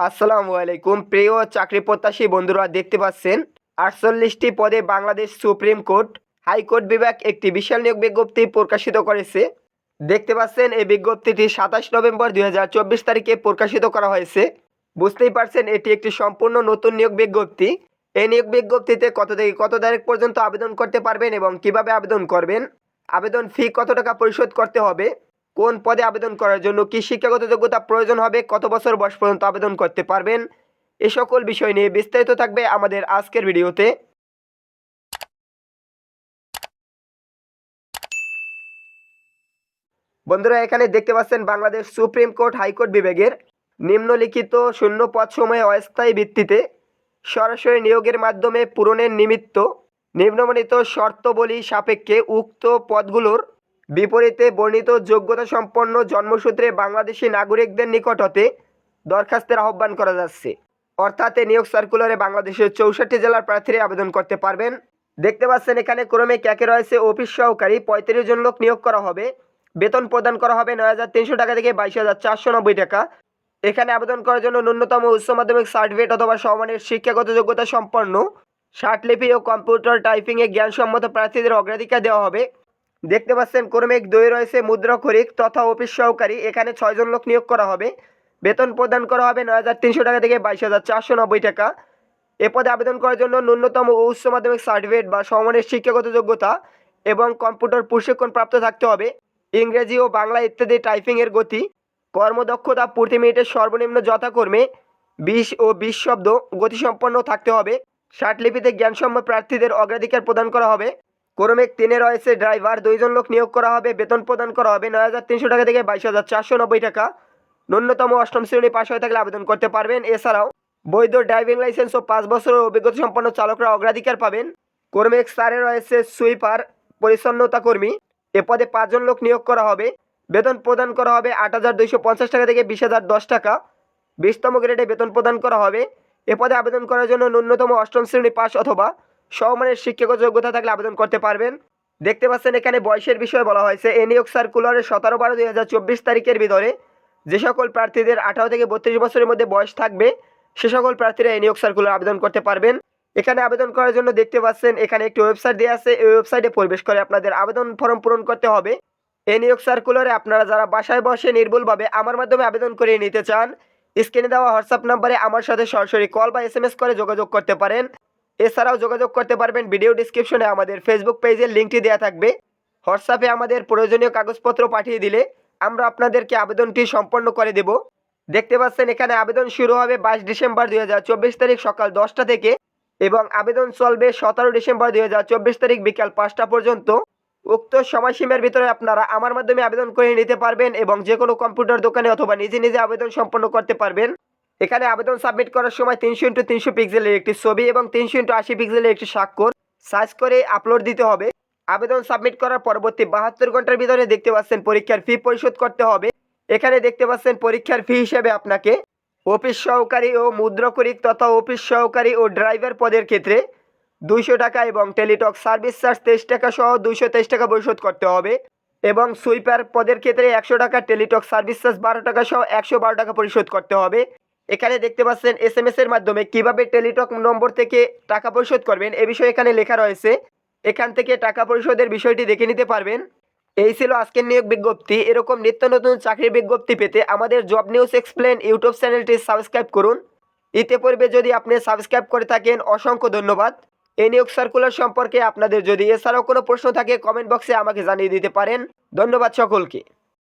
আসসালামু আলাইকুম। প্রিয় চাকরি প্রত্যাশী বন্ধুরা, দেখতে পাচ্ছেন আটচল্লিশটি পদে বাংলাদেশ সুপ্রিম কোর্ট হাইকোর্ট বিভাগ একটি বিশাল নিয়োগ বিজ্ঞপ্তি প্রকাশিত করেছে। দেখতে পাচ্ছেন, এই বিজ্ঞপ্তিটি সাতাশ নভেম্বর দুই হাজার চব্বিশ তারিখে প্রকাশিত করা হয়েছে। বুঝতেই পারছেন, এটি একটি সম্পূর্ণ নতুন নিয়োগ বিজ্ঞপ্তি। এই নিয়োগ বিজ্ঞপ্তিতে কত থেকে কত তারিখ পর্যন্ত আবেদন করতে পারবেন এবং কীভাবে আবেদন করবেন? আবেদন ফি কত টাকা পরিশোধ করতে হবে? কোন পদে আবেদন করার জন্য কি শিক্ষাগত যোগ্যতা প্রয়োজন হবে? কত বছর বয়স পর্যন্ত আবেদন করতে পারবেন? এ সকল বিষয় নিয়ে বিস্তারিত থাকবে আমাদের আজকের ভিডিওতে। বন্ধুরা, এখানে দেখতে পাচ্ছেন বাংলাদেশ সুপ্রিম কোর্ট হাইকোর্ট বিভাগের নিম্নলিখিত শূন্য পদ সময়ে অস্থায়ী ভিত্তিতে সরাসরি নিয়োগের মাধ্যমে পূরণের নিমিত্ত নিম্নমানিত শর্তবলী সাপেক্ষে উক্ত পদগুলোর বিপরীতে বর্ণিত যোগ্যতা সম্পন্ন জন্মসূত্রে বাংলাদেশি নাগরিকদের নিকট হতে দরখাস্তের আহ্বান করা যাচ্ছে। অর্থাৎ নিয়োগ সার্কুলারে বাংলাদেশের চৌষট্টি জেলার প্রার্থীরা আবেদন করতে পারবেন। দেখতে পাচ্ছেন এখানে ক্রমে ক্যাকে রয়েছে অফিস সহকারী পঁয়ত্রিশ জন লোক নিয়োগ করা হবে। বেতন প্রদান করা হবে নয় হাজার তিনশো টাকা থেকে বাইশ হাজার চারশো নব্বই টাকা। এখানে আবেদন করার জন্য ন্যূনতম উচ্চ মাধ্যমিক সার্টিফিকেট অথবা সমানের শিক্ষাগত যোগ্যতা সম্পন্ন শার্টলিপি ও কম্পিউটার টাইপিংয়ে জ্ঞানসম্মত প্রার্থীদের অগ্রাধিকার দেওয়া হবে। দেখতে পাচ্ছেন, ক্রমিক দুই রয়েছে মুদ্রাক্ষরিক তথা অফিস সহকারী। এখানে ছয়জন লোক নিয়োগ করা হবে। বেতন প্রদান করা হবে নয় হাজার তিনশো টাকা থেকে বাইশ হাজার চারশো নব্বই টাকা। এ পদে আবেদন করার জন্য ন্যূনতম ও উচ্চ মাধ্যমিক সার্টিফিকেট বা সমমানের শিক্ষাগত যোগ্যতা এবং কম্পিউটার প্রশিক্ষণ প্রাপ্ত থাকতে হবে। ইংরেজি ও বাংলা ইত্যাদি টাইপিংয়ের গতি, কর্মদক্ষতা প্রতি মিনিটে সর্বনিম্ন যথাকর্মে বিশ ও বিশ শব্দ গতিসম্পন্ন থাকতে হবে। লিপিতে জ্ঞানসম্য প্রার্থীদের অগ্রাধিকার প্রদান করা হবে। ক্রমিক তিনে রয়েছে ড্রাইভার, দুইজন লোক নিয়োগ করা হবে, বেতন প্রদান করা হবে নয় হাজার তিনশো টাকা থেকে বাইশ হাজার চারশো নব্বই টাকা। ন্যূনতম অষ্টম শ্রেণি পাশ হয়ে থাকলে আবেদন করতে পারবেন। এছাড়াও বৈধ ড্রাইভিং লাইসেন্স ও পাঁচ বছরের অভিজ্ঞতা সম্পন্ন চালকরা অগ্রাধিকার পাবেন। ক্রমিক স্টারে রয়েছে সুইপার, পরিচ্ছন্নতা কর্মী। এ পদে পাঁচজন লোক নিয়োগ করা হবে। বেতন প্রদান করা হবে আট হাজার দুইশো পঞ্চাশ টাকা থেকে বিশ হাজার দশ টাকা। বিশতম গ্রেডে বেতন প্রদান করা হবে। এ পদে আবেদন করার জন্য ন্যূনতম অষ্টম শ্রেণি পাস অথবা সমমানের শিক্ষাগত যোগ্যতা থাকলে আবেদন করতে পারবেন। দেখতে পাচ্ছেন এখানে বয়সের বিষয়ে বলা হয়েছে। এ নিয়োগ সার্কুলারের সতেরো বারো দুই হাজার চব্বিশ তারিখের ভিতরে যে সকল প্রার্থীদের আঠারো থেকে বত্রিশ বছরের মধ্যে বয়স থাকবে, সে সকল প্রার্থীরা এই নিয়োগ সার্কুলার আবেদন করতে পারবেন। এখানে আবেদন করার জন্য দেখতে পাচ্ছেন এখানে একটি ওয়েবসাইট দেওয়া আছে। এই ওয়েবসাইটে প্রবেশ করে আপনাদের আবেদন ফর্ম পূরণ করতে হবে। এই নিয়োগ সার্কুলারে আপনারা যারা বাসায় বসে নির্ভুলভাবে আমার মাধ্যমে আবেদন করে নিতে চান, স্ক্রিনে দেওয়া হোয়াটসঅ্যাপ নাম্বারে আমার সাথে সরাসরি কল বা এস করে যোগাযোগ করতে পারেন। এছাড়াও যোগাযোগ করতে পারবেন ভিডিও ডিসক্রিপশনে আমাদের ফেসবুক পেজের লিঙ্কটি দেওয়া থাকবে। হোয়াটসঅ্যাপে আমাদের প্রয়োজনীয় কাগজপত্র পাঠিয়ে দিলে আমরা আপনাদেরকে আবেদনটি সম্পন্ন করে দেব। দেখতে পাচ্ছেন, এখানে আবেদন শুরু হবে বাইশ ডিসেম্বর দুই হাজার চব্বিশ তারিখ সকাল দশটা থেকে এবং আবেদন চলবে সতেরো ডিসেম্বর দুই হাজার চব্বিশ তারিখ বিকাল পাঁচটা পর্যন্ত। উক্ত সময়সীমার ভিতরে আপনারা আমার মাধ্যমে আবেদন করে নিতে পারবেন এবং যে কোনো কম্পিউটার দোকানে অথবা নিজে নিজে আবেদন সম্পন্ন করতে পারবেন। এখানে আবেদন সাবমিট করার সময় তিনশো ইন্টু তিনশো পিক্সেলের একটি ছবি এবং তিনশো ইন্টু আশি পিক্সেলের একটি স্বাক্ষর সাইজ করে আপলোড দিতে হবে। আবেদন সাবমিট করার পরবর্তী বাহাত্তর ঘণ্টার ভিতরে দেখতে পাচ্ছেন পরীক্ষার ফি পরিশোধ করতে হবে। এখানে দেখতে পাচ্ছেন পরীক্ষার ফি হিসেবে আপনাকে অফিস সহকারী ও মুদ্রকরিক তথা অফিস সহকারী ও ড্রাইভার পদের ক্ষেত্রে দুইশো টাকা এবং টেলিটক সার্ভিস চার্জ তেইশ টাকা সহ দুইশো তেইশ টাকা পরিশোধ করতে হবে এবং সুইপার পদের ক্ষেত্রে একশো টাকা টেলিটক সার্ভিস চার্জ বারো টাকা সহ একশো বারো টাকা পরিশোধ করতে হবে। এখানে দেখতে পাচ্ছেন এস এম এর মাধ্যমে কীভাবে টেলিটক নম্বর থেকে টাকা পরিশোধ করবেন, এ বিষয়ে এখানে লেখা রয়েছে। এখান থেকে টাকা পরিশোধের বিষয়টি দেখে নিতে পারবেন। এই ছিল আজকের নিয়োগ বিজ্ঞপ্তি। এরকম নিত্য নতুন চাকরির বিজ্ঞপ্তি পেতে আমাদের জব নিউজ এক্সপ্লেন ইউটিউব চ্যানেলটি সাবস্ক্রাইব করুন। ইতে পূর্বে যদি আপনি সাবস্ক্রাইব করে থাকেন, অসংখ্য ধন্যবাদ। এই নিয়োগ সার্কুলার সম্পর্কে আপনাদের যদি এছাড়াও কোনো প্রশ্ন থাকে কমেন্ট বক্সে আমাকে জানিয়ে দিতে পারেন। ধন্যবাদ সকলকে।